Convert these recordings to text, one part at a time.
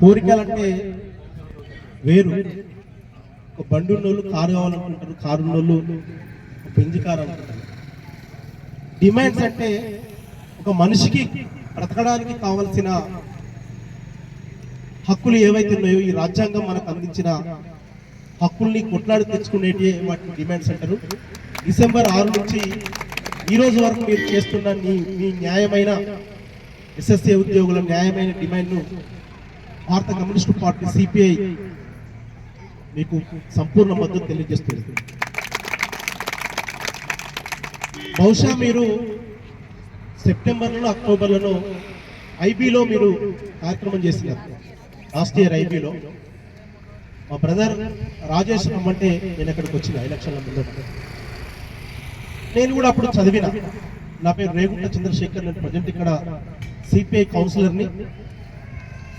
కోరికలంటే వేరు. ఒక బండి ఉన్నోళ్ళు కారు కావాలనుకుంటారు కారు ఉన్నోళ్ళు ఒక కారు అనుకుంటారు. డిమాండ్స్ అంటే ఒక మనిషికి బ్రతకడానికి కావలసిన హక్కులు ఏవైతే ఉన్నాయో ఈ రాజ్యాంగం మనకు అందించిన హక్కుల్ని కొట్లాడి తెచ్చుకునేటి వాటిని డిమాండ్స్ అంటారు. డిసెంబర్ ఆరు నుంచి ఈ రోజు వరకు మీరు చేస్తున్న మీ మీ న్యాయమైన ఎస్ఎస్ఏ ఉద్యోగుల న్యాయమైన డిమాండ్ను భారత కమ్యూనిస్టు పార్టీ సిపిఐ మీకు సంపూర్ణ మద్దతు తెలియజేస్తుంది. బహుశా మీరు సెప్టెంబర్లో అక్టోబర్లలో ఐబీలో మీరు కార్యక్రమం చేసినారు. లాస్ట్ ఇయర్ ఐబీలో. మా బ్రదర్ రాజేష్ రమ్మంటే నేను అక్కడికి వచ్చిన ఎలక్షన్ల ముందు. నేను కూడా అప్పుడు చదివిన. నా పేరు రేగుంట చంద్రశేఖర్ నేను ప్రజెంట్ ఇక్కడ సిపిఐ కౌన్సిలర్ని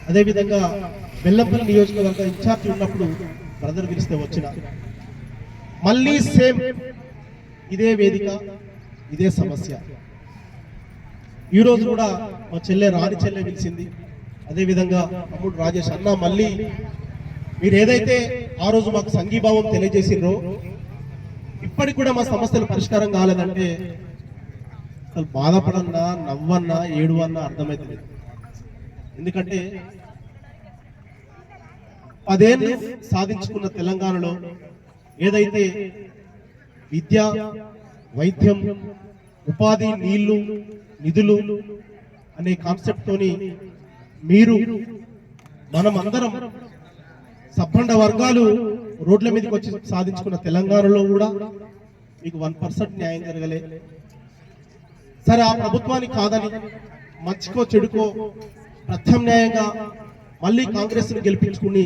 అదేవిధంగా బెల్లంపల్లి నియోజకవర్గ ఇన్ఛార్జ్ ఉన్నప్పుడు బ్రదర్ పిలిస్తే వచ్చిన. మళ్ళీ సేమ్ ఇదే వేదిక ఇదే సమస్య. ఈ రోజు కూడా మా చెల్లె రాణి చెల్లె పిలిచింది. అదేవిధంగా అమ్ముడు రాజేష్ అన్న మళ్ళీ మీరు ఏదైతే ఆ రోజు మాకు సంఘీభావం తెలియజేసిండ్రో ఇప్పటికి కూడా మా సమస్యలు పరిష్కారం కాలేదంటే అసలు బాధపడన్నా నవ్వన్నా ఏడువన్నా అర్థమవుతుంది ఎందుకంటే పదేళ్ళు సాధించుకున్న తెలంగాణలో ఏదైతే విద్య వైద్యం ఉపాధి నీళ్ళు నిధులు అనే కాన్సెప్ట్ తోని మీరు మనం అందరం సబ్బండ వర్గాలు రోడ్ల మీదకి వచ్చి సాధించుకున్న తెలంగాణలో కూడా మీకు వన్ పర్సెంట్ న్యాయం జరగలే. సరే ఆ ప్రభుత్వానికి కాదని మంచికో చెడుకో ప్రత్యామ్నాయంగా మళ్ళీ కాంగ్రెస్ను గెలిపించుకుని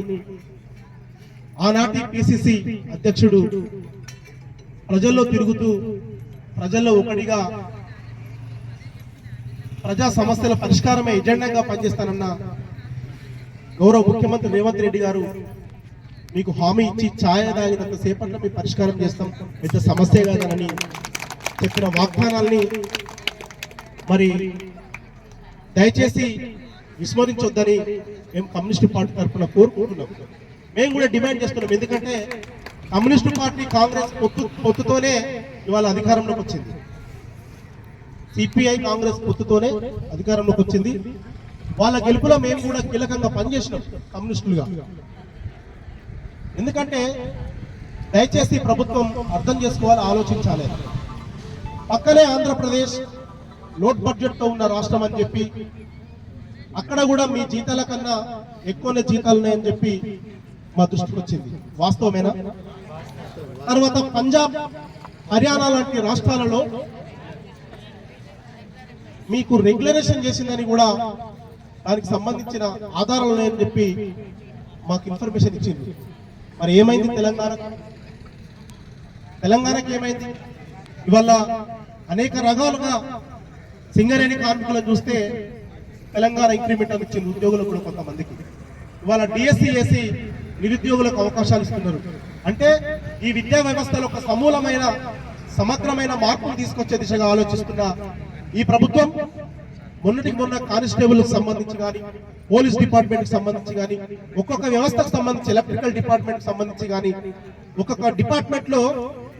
ఆనాటి పిసిసి అధ్యక్షుడు ప్రజల్లో తిరుగుతూ ప్రజల్లో ఒకటిగా ప్రజా సమస్యల పరిష్కారమే ఎజెండాగా పనిచేస్తానన్న గౌరవ ముఖ్యమంత్రి రేవంత్ రెడ్డి గారు మీకు హామీ ఇచ్చి ఛాయ తాగినంత సేపట్లో మేము పరిష్కారం చేస్తాం. పెద్ద సమస్య కాదని చెప్పిన వాగ్దానాల్ని మరి దయచేసి విస్మరించొద్దని మేము కమ్యూనిస్టు పార్టీ తరఫున కోరుకుంటున్నాం. మేము కూడా డిమాండ్ చేస్తున్నాం. ఎందుకంటే కమ్యూనిస్టు పార్టీ కాంగ్రెస్ పొత్తు పొత్తుతోనే ఇవాళ అధికారంలోకి వచ్చింది. సిపిఐ కాంగ్రెస్ పొత్తుతోనే అధికారంలోకి వచ్చింది. వాళ్ళ గెలుపులో మేము కూడా కీలకంగా పనిచేసినాం కమ్యూనిస్టులుగా. ఎందుకంటే దయచేసి ప్రభుత్వం అర్థం చేసుకోవాలి ఆలోచించాలి. పక్కనే ఆంధ్రప్రదేశ్ లోట్ బడ్జెట్తో ఉన్న రాష్ట్రం అని చెప్పి అక్కడ కూడా మీ జీతాల కన్నా ఎక్కువనే జీతాలు ఉన్నాయని చెప్పి మా దృష్టికి వచ్చింది. వాస్తవమేనా? తర్వాత పంజాబ్ హర్యానా లాంటి రాష్ట్రాలలో మీకు రెగ్యులరేషన్ చేసిందని కూడా దానికి సంబంధించిన ఆధారాలు ఉన్నాయని చెప్పి మాకు ఇన్ఫర్మేషన్ ఇచ్చింది. మరి ఏమైంది తెలంగాణ? తెలంగాణకి ఏమైంది? ఇవాళ అనేక రకాలుగా సింగరేణి కార్మికులను చూస్తే తెలంగాణ ఇంక్రిమెంటల్ ఇచ్చిన ఉద్యోగులు కూడా కొంతమందికి. ఇవాళ డిఎస్సి ఏసి నిరుద్యోగులకు అవకాశాలు ఇస్తున్నారు. అంటే ఈ విద్యా వ్యవస్థలో ఒక సమూలమైన సమగ్రమైన మార్పులు తీసుకొచ్చే దిశగా ఆలోచిస్తున్న ఈ ప్రభుత్వం మొన్నటికి మొన్న కానిస్టేబుల్కి సంబంధించి కానీ పోలీస్ డిపార్ట్మెంట్కి సంబంధించి కానీ ఒక్కొక్క వ్యవస్థకు సంబంధించి ఎలక్ట్రికల్ డిపార్ట్మెంట్కి సంబంధించి కానీ ఒక్కొక్క డిపార్ట్మెంట్లో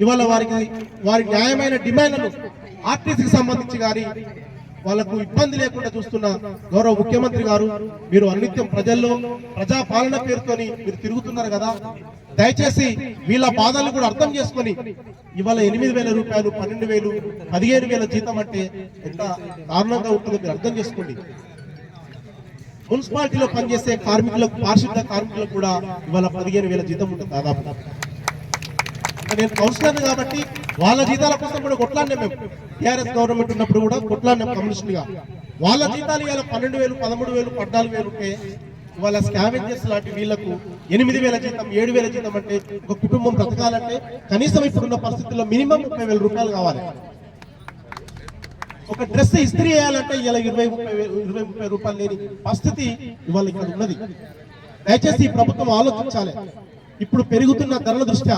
ఇవాళ వారికి వారి న్యాయమైన డిమాండ్లను ఆర్టీసీకి సంబంధించి కానీ వాళ్ళకు ఇబ్బంది లేకుండా చూస్తున్న గౌరవ ముఖ్యమంత్రి గారు మీరు అనిత్యం ప్రజల్లో ప్రజా పాలన పేరుతోని మీరు తిరుగుతున్నారు కదా. దయచేసి వీళ్ళ బాధలు కూడా అర్థం చేసుకొని ఇవాళ ఎనిమిది వేల రూపాయలు పన్నెండు వేలు పదిహేను వేల జీతం అంటే ఎంత దారుణంగా ఉంటుందో మీరు అర్థం చేసుకోండి. మున్సిపాలిటీలో పనిచేసే కార్మికులకు పారిశుద్ధ కార్మికులకు కూడా ఇవాళ పదిహేను వేల జీతం ఉంటుంది దాదాపు. నేను కౌన్సిలర్ కాబట్టి వాళ్ళ జీతాల కోసం కూడా కొట్లాడినాం మేము. టీఆర్ఎస్ గవర్నమెంట్ ఉన్నప్పుడు కూడా కొట్లాడినాం కమ్యూనిస్టులుగా. వాళ్ళ జీతాలు ఇవాళ పన్నెండు వేలు పదమూడు వేలు పద్నాలుగు వేలు ఉంటే ఇవాళ స్కావెంజర్స్ లాంటి వీళ్ళకు ఎనిమిది వేల జీతం ఏడు వేల జీతం అంటే ఒక కుటుంబం బ్రతకాలంటే కనీసం ఇప్పుడున్న పరిస్థితుల్లో మినిమం ముప్పై వేల రూపాయలు కావాలి. ఒక డ్రెస్ ఇస్త్రీ చేయాలంటే ఇలా ఇరవై ముప్పై ఇరవై ముప్పై రూపాయలు లేని పరిస్థితి ఇవాళ ఇక్కడ ఉన్నది. దయచేసి ఈ ప్రభుత్వం ఆలోచించాలి. ఇప్పుడు పెరుగుతున్న ధరల దృష్ట్యా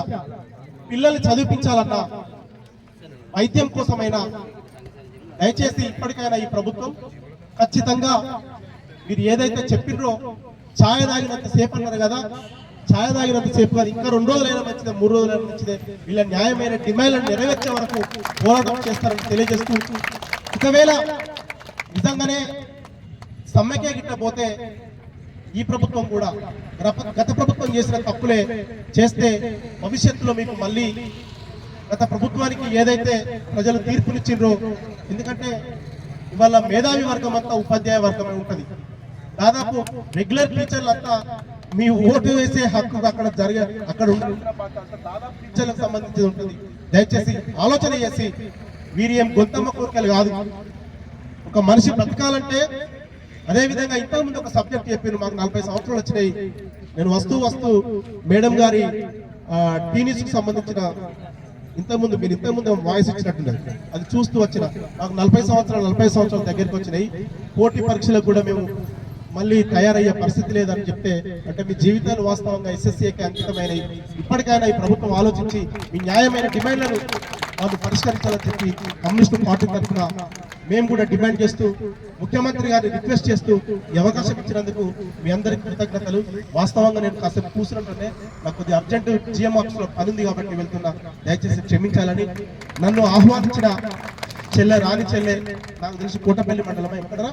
పిల్లల్ని చదివించాలన్నా వైద్యం కోసమైనా దయచేసి ఇప్పటికైనా ఈ ప్రభుత్వం ఖచ్చితంగా మీరు ఏదైతే చెప్పిర్రో ఛాయ తాగినంత సేపు అన్నారు కదా ఛాయ తాగినంత సేపు కాదు ఇంకా రెండు రోజులైనా మంచిదే మూడు రోజులైనా మంచిదే వీళ్ళ న్యాయమైన డిమాండ్లను నెరవేర్చే వరకు పోరాటం చేస్తారని తెలియజేస్తూ ఒకవేళ నిజంగానే సమ్మెకే గిట్ట పోతే ఈ ప్రభుత్వం కూడా గత- గత ప్రభుత్వం చేసిన తప్పులే చేస్తే భవిష్యత్తులో మీకు మళ్ళీ గత ప్రభుత్వానికి ఏదైతే ప్రజలు తీర్పునిచ్చిండ్రో ఎందుకంటే ఇవాళ మేధావి వర్గం అంతా ఉపాధ్యాయ వర్గమే ఉంటుంది. దాదాపు రెగ్యులర్ టీచర్లు అంతా మీ ఓటు వేసే హక్కు అక్కడ జరిగే అక్కడ ఉండే దాదాపు టీచర్లకు సంబంధించి ఉంటుంది. దయచేసి ఆలోచన చేసి వీరి ఏం గొంతమ్మ కోరికలు కాదు. ఒక మనిషి బ్రతకాలంటే అదే విధంగా ఇంతకు ముందు ఒక సబ్జెక్ట్ చెప్పాను మాకు నలభై సంవత్సరాలు వచ్చినాయి. నేను వస్తూ వస్తూ మేడం గారి టీనీస్ సంబంధించిన ఇంతకుముందు మీరు ఇంతకుముందు వాయిస్ ఇచ్చినట్టున్నారు. అది చూస్తూ వచ్చిన మాకు నలభై సంవత్సరాలు నలభై సంవత్సరాల దగ్గరికి వచ్చినాయి. పోటీ పరీక్షలకు కూడా మేము మళ్ళీ తయారయ్యే పరిస్థితి లేదని చెప్తే అంటే మీ జీవితాలు వాస్తవంగా ఎస్ఎస్సీకి అంకితమైనవి. ఇప్పటికైనా ఈ ప్రభుత్వం ఆలోచించి మీ న్యాయమైన డిమాండ్లను వాళ్ళు పరిష్కరించాలని చెప్పి కమ్యూనిస్టు పార్టీ తరఫున మేము కూడా డిమాండ్ చేస్తూ ముఖ్యమంత్రి గారిని రిక్వెస్ట్ చేస్తూ ఈ అవకాశం ఇచ్చినందుకు మీ అందరికి కృతజ్ఞతలు. వాస్తవంగా నేను కాసేపు కూర్చున్నట్టునే నాకు కొద్దిగా అర్జెంట్ జిఎం ఆఫీస్లో పని ఉంది కాబట్టి వెళ్తున్నా. దయచేసి క్షమించాలని నన్ను ఆహ్వానించిన చెల్లె రాణి చెల్లె నాకు తెలిసి కోటపల్లి మండలం ఎక్కడరా?